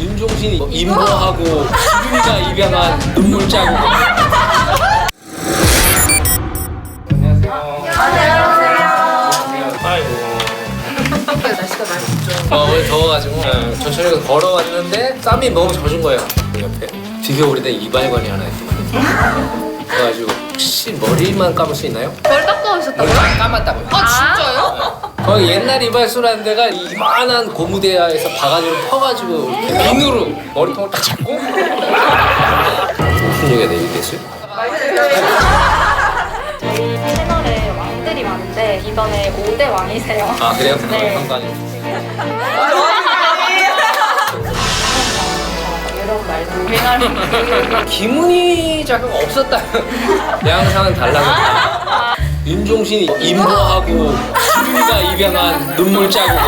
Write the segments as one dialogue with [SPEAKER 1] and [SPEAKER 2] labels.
[SPEAKER 1] 윤종신이 임보하고 수빈이가 입양한 눈물. 아이고.
[SPEAKER 2] 날씨가 많이 덥죠.
[SPEAKER 1] 어, 오늘 더워가지고 어, 천천히 걸어왔는데 땀이 너무 젖은 거예요. 그 옆에 되게 오래된 이발관이 하나 있더만. 그래가지고 혹시 머리만 감을 수 있나요?
[SPEAKER 2] 뭘 닦고 오셨다고요?
[SPEAKER 1] 머리만 감았다고요.
[SPEAKER 2] 아 진짜요?
[SPEAKER 1] 거기 옛날 이발소라는 데가 이만한 고무대야에서 바가지로 퍼가지고 이렇게 비누로 머리통을 딱 잡고 무슨 얘기가 내비겠어요?
[SPEAKER 3] 저희 채널에 왕들이 많은데 이번에 5대 왕이세요.
[SPEAKER 1] 아 그래요?
[SPEAKER 3] 네.
[SPEAKER 1] 상관이
[SPEAKER 3] 이런 말도 유행하는
[SPEAKER 1] 김은희 작가가 없었다 양상은 달라졌다 윤종신이 임보하고 수빈이가 입양한 눈물 자국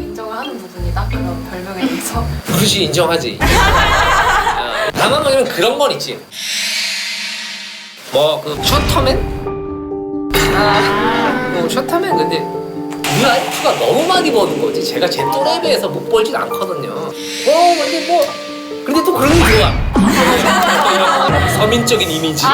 [SPEAKER 2] 인정을 하는 부분이다. 그런 별명에 대해서.
[SPEAKER 1] 그릇이 인정하지. 아, 다만 뭐냐면 그런 건 있지. 뭐그 셔터맨? 아, 뭐 셔터맨 근데 VIP가 너무 많이 버는 거지. 제가 제 또래에 비해서 못 벌진 않거든요. 어 근데 뭐 근데 또 그런 게 좋아. 서민적인 이미지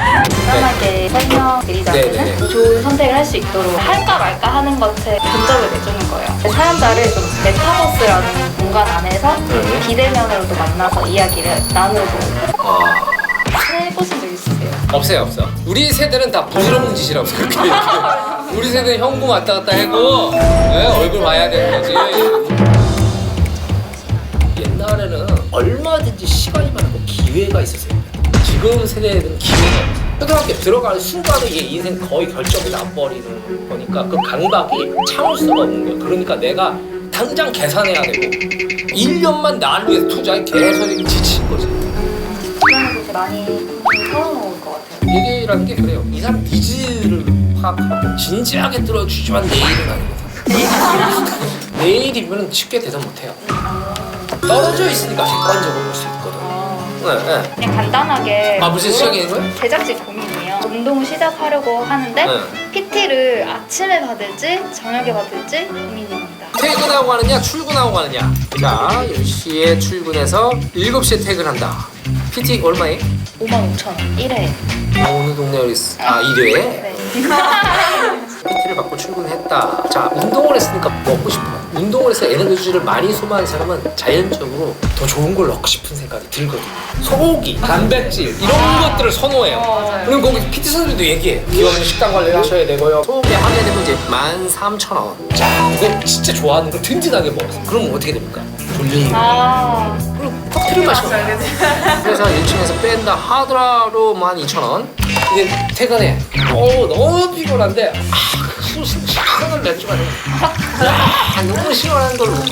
[SPEAKER 3] 간단하게 설명드리자면
[SPEAKER 1] 네네네.
[SPEAKER 3] 좋은 선택을 할 수 있도록 할까 말까 하는 것에 견적을 내주는 거예요. 사연자를 좀 메타버스라는 공간 안에서
[SPEAKER 1] 네.
[SPEAKER 3] 비대면으로도 만나서 이야기를 나누고
[SPEAKER 1] 아,
[SPEAKER 3] 해보신 적 있으세요?
[SPEAKER 1] 없어요 없어 우리 세대는 다 부질없는 짓이라고 생각해요 우리 세대는 현금 왔다 갔다 하고 네, 얼굴 봐야 되는 거지 옛날에는 얼마든지 시간이 많고 기회가 있었어요 지금 세대에는 기회가 없어 초등학교 들어가는 순간에 이게 인생 거의 결정이 나버리는 거니까 그 강박이 참을 수가 없는 거야 그러니까 내가 당장 계산해야 되고 1년만 나를 위해서 투자해 계속 지친 거지
[SPEAKER 3] 그런 곳이 많이 털어놓을 것 같아요.
[SPEAKER 1] 얘기라는 게 그래요. 이 사람 니즈를 파악하고 진지하게 들어주지만 내일은 아니거든. 내일이면 쉽게 대답 못해요. 떨어져 있으니까 객관적으로 볼 수 있거든. 네, 네.
[SPEAKER 3] 그냥 간단하게
[SPEAKER 1] 아 무슨 시작인 거예요?
[SPEAKER 3] 제작진 고민이에요. 운동을 시작하려고 하는데
[SPEAKER 1] 네.
[SPEAKER 3] PT를 아침에 받을지 저녁에 받을지 고민입니다.
[SPEAKER 1] 퇴근하고 가느냐 출근하고 가느냐. 자 10시에 출근해서 7시에 퇴근한다. PT 얼마에?
[SPEAKER 3] 5만 5천 원 1회.
[SPEAKER 1] 아, 어느 동네 어디 있어? 아 1회?
[SPEAKER 3] 네.
[SPEAKER 1] PT를 받고 출근했다. 자, 운동을 했으니까 먹고 싶어. 운동을 해서 에너지를 많이 소모하는 사람은 자연적으로 더 좋은 걸 넣고 싶은 생각이 들거든. 소고기, 단백질 이런 것들을 선호해요. 그리고 거기 PT 선생님도 얘기해. 기왕 식단 관리를 하셔야 되고요. 소고기 하게 되면 이제 13,000원. 자, 그거 진짜 좋아하는 걸 든든하게 먹었어. 그럼 어떻게 됩니까? 졸리고.
[SPEAKER 3] 아,
[SPEAKER 1] 그리고 커피를 마셔. 그래서 1층에서 뺀다 하더라도 12,000원. 이제 퇴근해. 오, 너무 피곤한데, 아, 그 수승 시원한 맥주가 돼. 아, 너무 시원한 걸 먹고.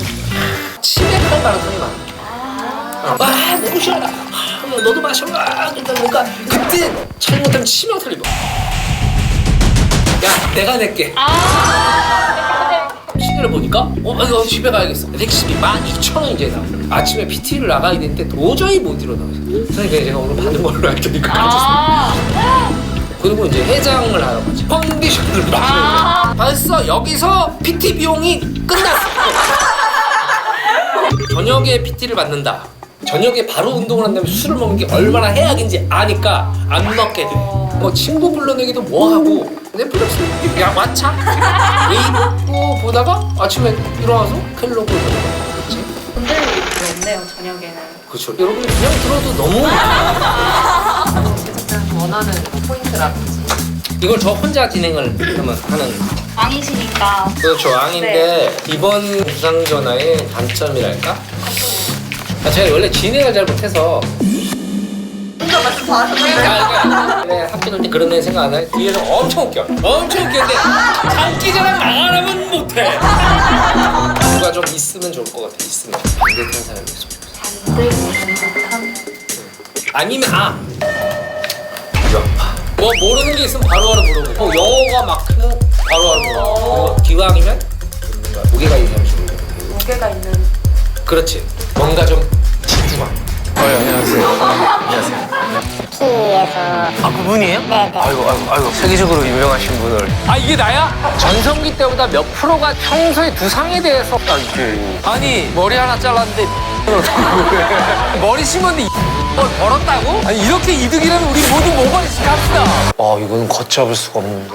[SPEAKER 1] 치맥할 가능성이 많아. 아, 아, 너무 시원하다. 아, 너도 마셔. 아, 그러니까 그때 잘못하면 치명 틀리고. 야, 내가 낼게. 시계를 보니까 어 이거 집에 가야겠어 택시비 12,000원 이제 나 아침에 PT를 나가야 되는데 도저히 못 일어나서 선생님 그냥 제가 오늘 받은 걸로 할 테니까
[SPEAKER 3] 아,
[SPEAKER 1] 그리고 이제 해장을 하러 가지 컨디션을 거야 벌써 여기서 PT 비용이 끝났어. 저녁에 PT를 받는다. 저녁에 바로 운동을 한다면 술을 먹는 게 얼마나 해악인지 아니까 안 먹게 돼 뭐 친구 불러내기도 뭐하고. 넷플릭스 야 왓챠? 웨이브 보다가 아침에 일어나서 켈로그 먹겠지
[SPEAKER 3] 분들이 없네요, 저녁에는.
[SPEAKER 1] 그렇죠 여러분이 그냥 들어도 너무
[SPEAKER 2] 원하는 포인트라든지.
[SPEAKER 1] 이걸 저 혼자 진행을 하면 하는
[SPEAKER 3] 왕이시니까.
[SPEAKER 1] 그렇죠 왕인데 이번 부상 전화의 단점이랄까? 아, 제가 원래 진행을 잘 못해서
[SPEAKER 2] 혼자 말씀 다 하셨는데.
[SPEAKER 1] 아, 그래, 학교 다닐 때 그런 애 생각 안 해? 뒤에서 엄청 웃겨 엄청 웃겼는데 장기자랑 나가라면 못해 누가 좀 있으면 좋을 것 같아 있으면 반대하는 사람이 있으면
[SPEAKER 3] 반들고 듯한.
[SPEAKER 1] 아니면 아 뭐 모르는 게 있으면 바로바로 물어보고 뭐 영어가 막히면 바로바로 물어보고 그리고 기왕이면? 뭔가 무게가 있는 사람이 좋은 것 같아요
[SPEAKER 2] 무게가 있는.
[SPEAKER 1] 그렇지. 뭔가 좀 진중한.
[SPEAKER 4] 어, 예, 안녕하세요. 안녕하세요. 키에서.
[SPEAKER 1] 아 그분이에요?
[SPEAKER 4] 네네.
[SPEAKER 1] 아이고 아이고 아이고. 세계적으로 유명하신 분을. 아 이게 나야? 전성기 때보다 몇 프로가 평소에 두상에 대해서. 아이고 아니 머리 하나 잘랐는데. 머리 심었는데 뭘 벌었다고? 아니 이렇게 이득이라면 우리 모두 모발이식 합시다 아 이건 걷잡을 수가 없는데